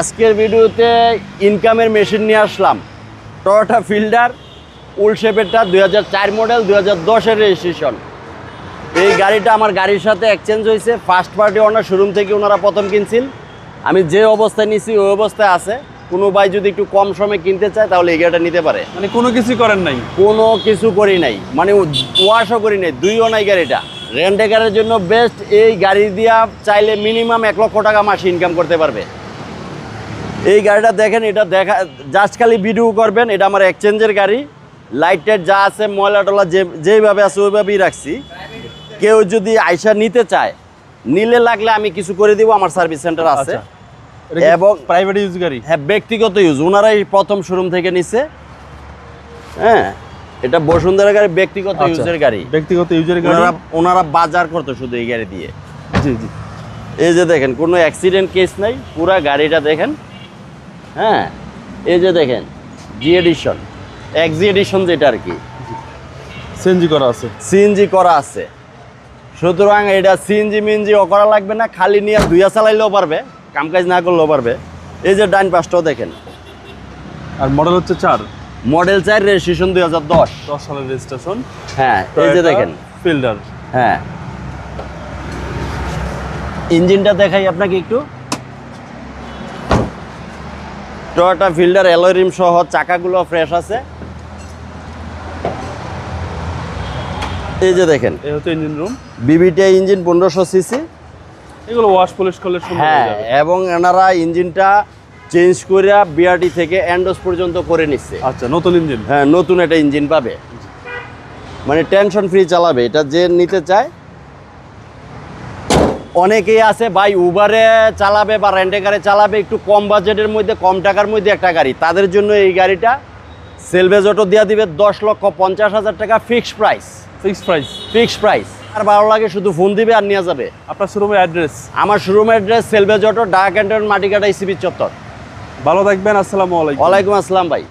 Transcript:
আজকের ভিডিওতে ইনকামের মেশিন নিয়ে আসলাম। টয়োটা ফিল্ডার উল শেপেরটা দুই হাজার চার মডেল দুই হাজার দশের রেজিস্ট্রেশন এই গাড়িটা আমার গাড়ির সাথে এক্সচেঞ্জ হয়েছে। ফার্স্ট পার্টি ওনার শোরুম থেকে ওনারা প্রথম কিনছিল। আমি যে অবস্থায় নিছি ওই অবস্থায় আছে। কোনো ভাই যদি একটু কম সময়ে কিনতে চায় তাহলে এই গাড়িটা নিতে পারে। মানে কোনো কিছু করেন নাই? কোনো কিছু করি নাই। মানে ওয়াশও করি নাই দুইও নাই গাড়িটা। রেন্টে গাড়ির জন্য বেস্ট এই গাড়ি দিয়া চাইলে মিনিমাম এক লক্ষ টাকা মাসে ইনকাম করতে পারবে। এই গাড়িটা দেখেন এটা দেখা জাস্ট খালি ভিডিও করবেন এটা আমার এক্সচেঞ্জের গাড়ি। লাইট টাইট যা আছে ময়লা টলা যে যেইভাবে আছে ওইভাবেই রাখছি। কেউ যদি আইসা নিতে চায় নিলে লাগলে আমি কিছু করে দিব আমার সার্ভিস সেন্টার আছে। আচ্ছা এবং প্রাইভেট ইউজ গাড়ি? হ্যাঁ ব্যক্তিগত ইউজ ওনারাই প্রথম শোরুম থেকে নিছে। হ্যাঁ এটা বসুন্ধরা গাড়ি ব্যক্তিগত আচ্ছা, ইউজের গাড়ি। ব্যক্তিগত ইউজের গাড়ি? ওনারা ওনারা বাজার করতো শুধু এই গাড়ি দিয়ে। জি জি। এই যে দেখেন কোনো অ্যাক্সিডেন্ট কেস নাই পুরা গাড়িটা দেখেন। হ্যাঁ এই যে দেখেন জি এডিশন এক্সি এডিশন যেটা আর কি। সিএনজি করা আছে। সিএনজি করা আছে। সুতরাং এটা সিএনজি মিনজিও করা লাগবে না খালি নিয়ে ধুইয়া চালাইলেও পারবে কামকাজ না করলেও পারবে। এই যে ডাইন পাশটাও দেখেন। আর মডেল হচ্ছে চার। মডেল চার রেজিস্ট্রেশন দুই হাজার দশ। দশ সালের রেজিস্ট্রেশন হ্যাঁ এই যে দেখেন। ফিল্ডার হ্যাঁ। ইঞ্জিনটা দেখাই আপনাকে একটু। টয়োটা ফিল্ডার রিম সহ চাকাগুলো ফ্রেশ আছে। এই যে দেখেন এই হচ্ছে ইঞ্জিন রুম বিবিটিআই ইঞ্জিন পনেরোশো সিসি এগুলো ওয়াশ পলিশ করলে সুন্দর হয়ে হ্যাঁ এবং এনারা ইঞ্জিনটা চেঞ্জ করে বিআরটি থেকে অ্যান্ডোস পর্যন্ত করে নিচ্ছে। আচ্ছা নতুন ইঞ্জিন হ্যাঁ নতুন একটা ইঞ্জিন পাবে। মানে টেনশন ফ্রি চালাবে এটা যে নিতে চায় অনেকেই আছে ভাই উবারে চালাবে বা রেন্টে গাড়ি চালাবে একটু কম বাজেটের মধ্যে কম টাকার মধ্যে একটা গাড়ি। তাদের জন্য এই গাড়িটা সেলভেজ অটো দিয়ে দিবে দশ লক্ষ পঞ্চাশ হাজার টাকা fixed price fixed price fixed price আর ভালো লাগে শুধু ফোন দিবে আর নিয়ে যাবে। আপনার শোরুমের অ্যাড্রেস আমার শোরুম অ্যাড্রেস সেলভেজ অটো ডাক অ্যান্ড মাটিকাটা ইসিবি চত্বর ভালো থাকবেন আসসালামু আলাইকুম। ওয়ালাইকুম আসসালাম ভাই।